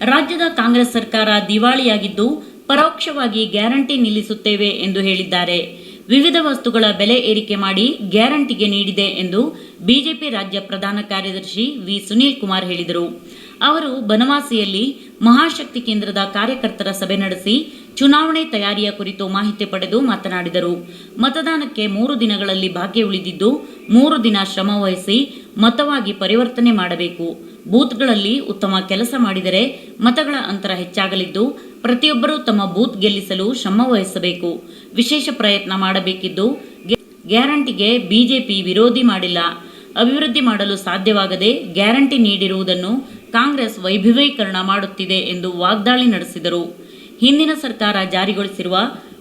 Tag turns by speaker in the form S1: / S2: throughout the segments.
S1: ರಾಜ್ಯದ ಕಾಂಗ್ರೆಸ್ ಸರ್ಕಾರ ದಿವಾಳಿಯಾಗಿದ್ದು ಪರೋಕ್ಷವಾಗಿ ಗ್ಯಾರಂಟಿ ನಿಲ್ಲಿಸುತ್ತೇವೆ ಎಂದು ಹೇಳಿದ್ದಾರೆ. ವಿವಿಧ ವಸ್ತುಗಳ ಬೆಲೆ ಏರಿಕೆ ಮಾಡಿ ಗ್ಯಾರಂಟಿಗೆ ನೀಡಿದೆ ಎಂದು ಬಿಜೆಪಿ ರಾಜ್ಯ ಪ್ರಧಾನ ಕಾರ್ಯದರ್ಶಿ ವಿ. ಸುನೀಲ್ ಕುಮಾರ್ ಹೇಳಿದರು. ಅವರು ಬನವಾಸಿಯಲ್ಲಿ ಮಹಾಶಕ್ತಿ ಕೇಂದ್ರದ ಕಾರ್ಯಕರ್ತರ ಸಭೆ ನಡೆಸಿ ಚುನಾವಣೆ ತಯಾರಿಯ ಕುರಿತು ಮಾಹಿತಿ ಪಡೆದು ಮಾತನಾಡಿದರು. ಮತದಾನಕ್ಕೆ ಮೂರು ದಿನಗಳಲ್ಲಿ ಬಾಕಿ ಉಳಿದಿದ್ದು, ಮೂರು ದಿನ ಶ್ರಮ ವಹಿಸಿ ಮತವಾಗಿ ಪರಿವರ್ತನೆ ಮಾಡಬೇಕು. ಬೂತ್ಗಳಲ್ಲಿ ಉತ್ತಮ ಕೆಲಸ ಮಾಡಿದರೆ ಮತಗಳ ಅಂತರ ಹೆಚ್ಚಾಗಲಿದ್ದು, ಪ್ರತಿಯೊಬ್ಬರೂ ತಮ್ಮ ಬೂತ್ ಗೆಲ್ಲಿಸಲು ಶ್ರಮ ವಹಿಸಬೇಕು. ವಿಶೇಷ ಪ್ರಯತ್ನ ಮಾಡಬೇಕಿದ್ದು ಗ್ಯಾರಂಟಿಗೆ ಬಿಜೆಪಿ ವಿರೋಧಿ ಮಾಡಿಲ್ಲ. ಅಭಿವೃದ್ಧಿ ಮಾಡಲು ಸಾಧ್ಯವಾಗದೆ ಗ್ಯಾರಂಟಿ ನೀಡಿರುವುದನ್ನು ಕಾಂಗ್ರೆಸ್ ವೈಭವೀಕರಣ ಮಾಡುತ್ತಿದೆ ಎಂದು ವಾಗ್ದಾಳಿ ನಡೆಸಿದರು. ಹಿಂದಿನ ಸರ್ಕಾರ ಜಾರಿಗೊಳಿಸಿರುವ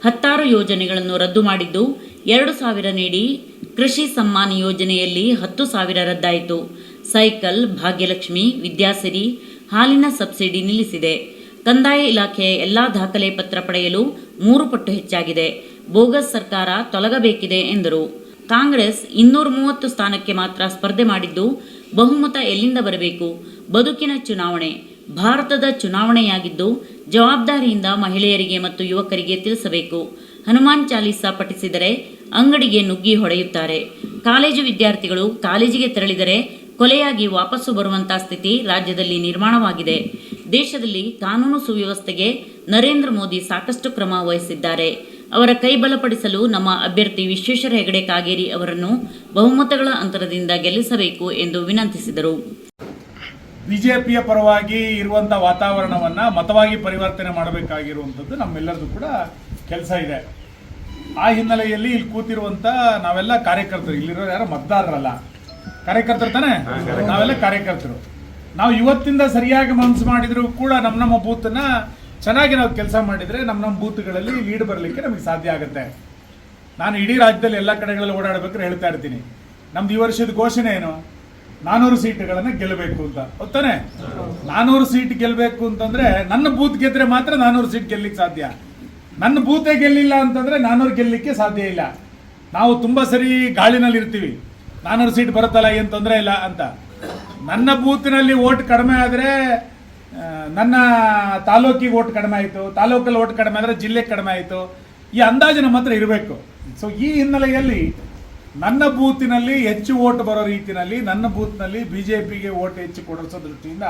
S1: ಹತ್ತಾರು ಯೋಜನೆಗಳನ್ನು ರದ್ದು ಮಾಡಿದ್ದು ಎರಡು ಸಾವಿರ ನೀಡಿ ಕೃಷಿ ಸಮ್ಮಾನ್ ಯೋಜನೆಯಲ್ಲಿ ಹತ್ತು ಸಾವಿರ ರದ್ದಾಯಿತು. ಸೈಕಲ್, ಭಾಗ್ಯಲಕ್ಷ್ಮಿ, ವಿದ್ಯಾಸಿರಿ, ಹಾಲಿನ ಸಬ್ಸಿಡಿ ನಿಲ್ಲಿಸಿದೆ. ಕಂದಾಯ ಇಲಾಖೆಯ ಎಲ್ಲಾ ದಾಖಲೆ ಪತ್ರ ಪಡೆಯಲು ಮೂರು ಪಟ್ಟು ಹೆಚ್ಚಾಗಿದೆ. ಬೋಗಸ್ ಸರ್ಕಾರ ತೊಲಗಬೇಕಿದೆ ಎಂದರು. ಕಾಂಗ್ರೆಸ್ ಇನ್ನೂರ ಮೂವತ್ತು ಸ್ಥಾನಕ್ಕೆ ಮಾತ್ರ ಸ್ಪರ್ಧೆ ಮಾಡಿದ್ದು ಬಹುಮತ ಎಲ್ಲಿಂದ ಬರಬೇಕು? ಬದುಕಿನ ಚುನಾವಣೆ, ಭಾರತದ ಚುನಾವಣೆಯಾಗಿದ್ದು ಜವಾಬ್ದಾರಿಯಿಂದ ಮಹಿಳೆಯರಿಗೆ ಮತ್ತು ಯುವಕರಿಗೆ ತಿಳಿಸಬೇಕು. ಹನುಮಾನ್ ಚಾಲೀಸ ಪಠಿಸಿದರೆ ಅಂಗಡಿಗೆ ನುಗ್ಗಿ ಹೊಡೆಯುತ್ತಾರೆ. ಕಾಲೇಜು ವಿದ್ಯಾರ್ಥಿಗಳು ಕಾಲೇಜಿಗೆ ತೆರಳಿದರೆ ಕೊಲೆಯಾಗಿ ವಾಪಸ್ಸು ಬರುವಂತಹ ಸ್ಥಿತಿ ರಾಜ್ಯದಲ್ಲಿ ನಿರ್ಮಾಣವಾಗಿದೆ. ದೇಶದಲ್ಲಿ ಕಾನೂನು ಸುವ್ಯವಸ್ಥೆಗೆ ನರೇಂದ್ರ ಮೋದಿ ಸಾಕಷ್ಟು ಕ್ರಮ ವಹಿಸಿದ್ದಾರೆ. ಅವರ ಕೈ ಬಲಪಡಿಸಲು ನಮ್ಮ ಅಭ್ಯರ್ಥಿ ವಿಶ್ವೇಶ್ವರ ಹೆಗಡೆ ಕಾಗೇರಿ ಅವರನ್ನು ಬಹುಮತಗಳ ಅಂತರದಿಂದ ಗೆಲ್ಲಿಸಬೇಕು ಎಂದು ವಿನಂತಿಸಿದರು.
S2: ಬಿಜೆಪಿಯ ಪರವಾಗಿ ಇರುವಂತ ವಾತಾವರಣವನ್ನ ಮತವಾಗಿ ಪರಿವರ್ತನೆ ಮಾಡಬೇಕಾಗಿರುವಂಥದ್ದು ನಮ್ಮೆಲ್ಲರದು ಕೂಡ ಕೆಲಸ ಇದೆ. ಆ ಹಿನ್ನೆಲೆಯಲ್ಲಿ ಇಲ್ಲಿ ಕೂತಿರುವಂತ ನಾವೆಲ್ಲ ಕಾರ್ಯಕರ್ತರು. ಇಲ್ಲಿರೋ ಯಾರು? ಮತದಾರರಲ್ಲ. ಕಾರ್ಯಕರ್ತರು ತಾನೆ? ನಾವೆಲ್ಲ ಕಾರ್ಯಕರ್ತರು. ನಾವು ಇವತ್ತಿಂದ ಸರಿಯಾಗಿ ಮನಸ್ಸು ಮಾಡಿದ್ರು ಕೂಡ ನಮ್ಮ ನಮ್ಮ ಬೂತನ್ನ ಚೆನ್ನಾಗಿ ನಾವು ಕೆಲಸ ಮಾಡಿದ್ರೆ ನಮ್ಮ ನಮ್ಮ ಬೂತ್ಗಳಲ್ಲಿ ಲೀಡ್ ಬರಲಿಕ್ಕೆ ನಮಗೆ ಸಾಧ್ಯ ಆಗುತ್ತೆ. ನಾನು ಇಡೀ ರಾಜ್ಯದಲ್ಲಿ ಎಲ್ಲ ಕಡೆಗಳಲ್ಲಿ ಓಡಾಡಬೇಕಾದ್ರೆ ಹೇಳ್ತಾ ಇರ್ತೀನಿ. ನಮ್ದು ಈ ವರ್ಷದ ಘೋಷಣೆ ಏನು? ನಾನೂರು ಸೀಟ್ಗಳನ್ನ ಗೆಲ್ಲಬೇಕು ಅಂತ. ಗೊತ್ತಾನೆ? ನಾನೂರು ಸೀಟ್ ಗೆಲ್ಲಬೇಕು ಅಂತಂದ್ರೆ ನನ್ನ ಬೂತ್ ಗೆದ್ರೆ ಮಾತ್ರ ನಾನೂರು ಸೀಟ್ ಗೆಲ್ಲಿಕ್ಕೆ ಸಾಧ್ಯ. ನನ್ನ ಬೂತೆ ಗೆಲ್ಲಿಲ್ಲ ಅಂತಂದ್ರೆ ನಾನೂರು ಗೆಲ್ಲಿಕ್ಕೆ ಸಾಧ್ಯ ಇಲ್ಲ. ನಾವು ತುಂಬಾ ಸರಿ ಗಾಳಿನಲ್ಲಿ ಇರ್ತೀವಿ. ನಾನೂರು ಸೀಟ್ ಬರುತ್ತಲ್ಲ ಏನ್ ತೊಂದರೆ ಇಲ್ಲ ಅಂತ. ನನ್ನ ಬೂತ್ನಲ್ಲಿ ಓಟ್ ಕಡಿಮೆ ಆದ್ರೆ ನನ್ನ ತಾಲೂಕಿಗೆ ಓಟ್ ಕಡಿಮೆ ಆಯಿತು. ತಾಲೂಕಲ್ಲಿ ಓಟ್ ಕಡಿಮೆ ಆದರೆ ಜಿಲ್ಲೆಗೆ ಕಡಿಮೆ ಆಯಿತು. ಈ ಅಂದಾಜು ನಮ್ಮ ಹತ್ರ ಇರಬೇಕು. ಸೊ ಈ ಹಿನ್ನೆಲೆಯಲ್ಲಿ ನನ್ನ ಬೂತಿನಲ್ಲಿ ಹೆಚ್ಚು ಓಟ್ ಬರೋ ರೀತಿಯಲ್ಲಿ ನನ್ನ ಬೂತ್ನಲ್ಲಿ ಬಿ ಜೆ ಪಿಗೆ ಓಟ್ ಹೆಚ್ಚು ಕೊಡಿಸೋ ದೃಷ್ಟಿಯಿಂದ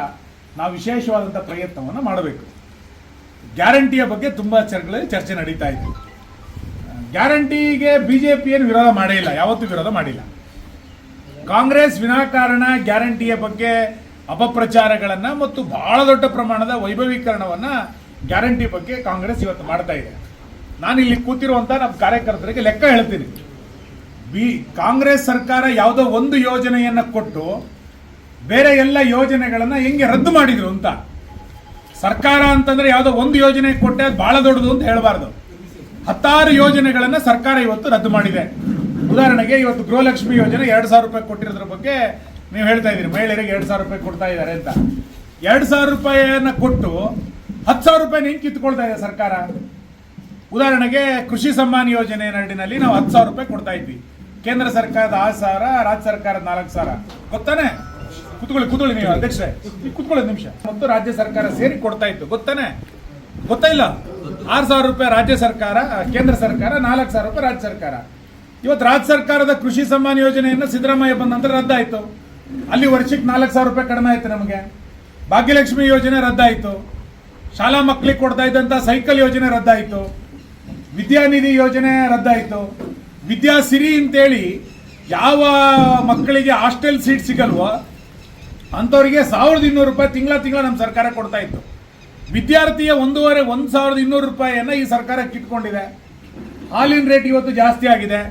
S2: ನಾವು ವಿಶೇಷವಾದಂಥ ಪ್ರಯತ್ನವನ್ನು ಮಾಡಬೇಕು. ಗ್ಯಾರಂಟಿಯ ಬಗ್ಗೆ ತುಂಬ ಚರ್ಚೆಗಳಲ್ಲಿ ಚರ್ಚೆ ನಡೀತಾ ಇತ್ತು ಗ್ಯಾರಂಟಿಗೆ ಬಿ ಜೆ ಪಿ ಏನು ವಿರೋಧ ಮಾಡೇ ಇಲ್ಲ, ಯಾವತ್ತೂ ವಿರೋಧ ಮಾಡಿಲ್ಲ. ಕಾಂಗ್ರೆಸ್ ವಿನಾಕಾರಣ ಗ್ಯಾರಂಟಿಯ ಬಗ್ಗೆ ಅಪಪ್ರಚಾರಗಳನ್ನು ಮತ್ತು ಬಹಳ ದೊಡ್ಡ ಪ್ರಮಾಣದ ವೈಭವೀಕರಣವನ್ನು ಗ್ಯಾರಂಟಿ ಬಗ್ಗೆ ಕಾಂಗ್ರೆಸ್ ಇವತ್ತು ಮಾಡ್ತಾ ಇದೆ. ನಾನು ಇಲ್ಲಿ ಕೂತಿರುವಂಥ ನಮ್ಮ ಕಾರ್ಯಕರ್ತರಿಗೆ ಲೆಕ್ಕ ಹೇಳ್ತೀನಿ. ಬಿ, ಕಾಂಗ್ರೆಸ್ ಸರ್ಕಾರ ಯಾವುದೋ ಒಂದು ಯೋಜನೆಯನ್ನು ಕೊಟ್ಟು ಬೇರೆ ಎಲ್ಲ ಯೋಜನೆಗಳನ್ನು ಹೆಂಗೆ ರದ್ದು ಮಾಡಿದ್ರು ಅಂತ. ಸರ್ಕಾರ ಅಂತಂದ್ರೆ ಯಾವುದೋ ಒಂದು ಯೋಜನೆ ಕೊಟ್ಟೆ ಅದು ಬಹಳ ದೊಡ್ಡದು ಅಂತ ಹೇಳಬಾರ್ದು. ಹತ್ತಾರು ಯೋಜನೆಗಳನ್ನು ಸರ್ಕಾರ ಇವತ್ತು ರದ್ದು ಮಾಡಿದೆ. ಉದಾಹರಣೆಗೆ ಇವತ್ತು ಗೃಹಲಕ್ಷ್ಮಿ ಯೋಜನೆ ಎರಡು ಸಾವಿರ ರೂಪಾಯಿ ಕೊಟ್ಟಿರೋದ್ರ ಬಗ್ಗೆ ನೀವು ಹೇಳ್ತಾ ಇದ್ದೀರಿ. ಮಹಿಳೆಯರಿಗೆ ಎರಡು ಸಾವಿರ ರೂಪಾಯಿ ಕೊಡ್ತಾ ಇದ್ದಾರೆ ಅಂತ. ಎರಡು ಸಾವಿರ ರೂಪಾಯಿಯನ್ನು ಕೊಟ್ಟು ಹತ್ತು ಸಾವಿರ ರೂಪಾಯಿ ಹೆಂಗೆ ಕಿತ್ಕೊಳ್ತಾ ಇದೆ ಸರ್ಕಾರ? ಉದಾಹರಣೆಗೆ ಕೃಷಿ ಸಮ್ಮಾನ್ ಯೋಜನೆ ನಡಿನಲ್ಲಿ ನಾವು ಹತ್ತು ಸಾವಿರ ರೂಪಾಯಿ ಕೊಡ್ತಾ ಇದ್ವಿ. ಕೇಂದ್ರ ಸರ್ಕಾರದ ಆರು ಸಾವಿರ, ರಾಜ್ಯ ಸರ್ಕಾರದ ನಾಲ್ಕು ಸಾವಿರ. ಗೊತ್ತಾನೆ? ಕುತ್ಕೊಳ್ಳಿ ಕುತ್ಕೊಳ್ಳಿ ನೀವು ಅಧ್ಯಕ್ಷರೇ. ನೀವು ಕುತ್ಕೊಳ್ಳಿ ನಿಮಿಷ. ಮತ್ತು ರಾಜ್ಯ ಸರ್ಕಾರ ಸೇರಿ ಕೊಡ್ತಾ ಇತ್ತು. ಗೊತ್ತಾನೆ? ಗೊತ್ತಾ ಇಲ್ಲ? ಆರು ಸಾವಿರ ರೂಪಾಯಿ ರಾಜ್ಯ ಸರ್ಕಾರ ಕೇಂದ್ರ ಸರ್ಕಾರ, ನಾಲ್ಕು ಸಾವಿರ ರೂಪಾಯಿ ರಾಜ್ಯ ಸರ್ಕಾರ. ಇವತ್ತು ರಾಜ್ಯ ಸರ್ಕಾರದ ಕೃಷಿ ಸಮ್ಮಾನ್ ಯೋಜನೆಯನ್ನು ಸಿದ್ದರಾಮಯ್ಯ ಬಂದ ನಂತರ ರದ್ದಾಯಿತು. ಅಲ್ಲಿ ವರ್ಷಕ್ಕೆ ನಾಲ್ಕು ಸಾವಿರ ರೂಪಾಯಿ ಕಡಿಮೆ ಆಯಿತು ನಮಗೆ. ಭಾಗ್ಯಲಕ್ಷ್ಮಿ ಯೋಜನೆ ರದ್ದಾಯಿತು. ಶಾಲಾ ಮಕ್ಕಳಿಗೆ ಕೊಡ್ತಾ ಇದ್ದಂಥ ಸೈಕಲ್ ಯೋಜನೆ ರದ್ದಾಯಿತು. ವಿದ್ಯಾನಿಧಿ ಯೋಜನೆ ರದ್ದಾಯಿತು. ವಿದ್ಯಾಸಿರಿ ಅಂತೇಳಿ ಯಾವ ಮಕ್ಕಳಿಗೆ ಹಾಸ್ಟೆಲ್ ಸೀಟ್ ಸಿಗಲ್ವೋ ಅಂಥವ್ರಿಗೆ ಸಾವಿರದ ಇನ್ನೂರು ರೂಪಾಯಿ ತಿಂಗಳ ತಿಂಗಳ ನಮ್ಮ ಸರ್ಕಾರ ಕೊಡ್ತಾ ಇತ್ತು. ವಿದ್ಯಾರ್ಥಿಯ ಒಂದೂವರೆ, ಒಂದು ಸಾವಿರದ ಇನ್ನೂರು ರೂಪಾಯಿಯನ್ನು ಈ ಸರ್ಕಾರ ಕಿಟ್ಕೊಂಡಿದೆ ಹಾಲಿನ ರೇಟ್ ಇವತ್ತು ಜಾಸ್ತಿ ಆಗಿದೆ.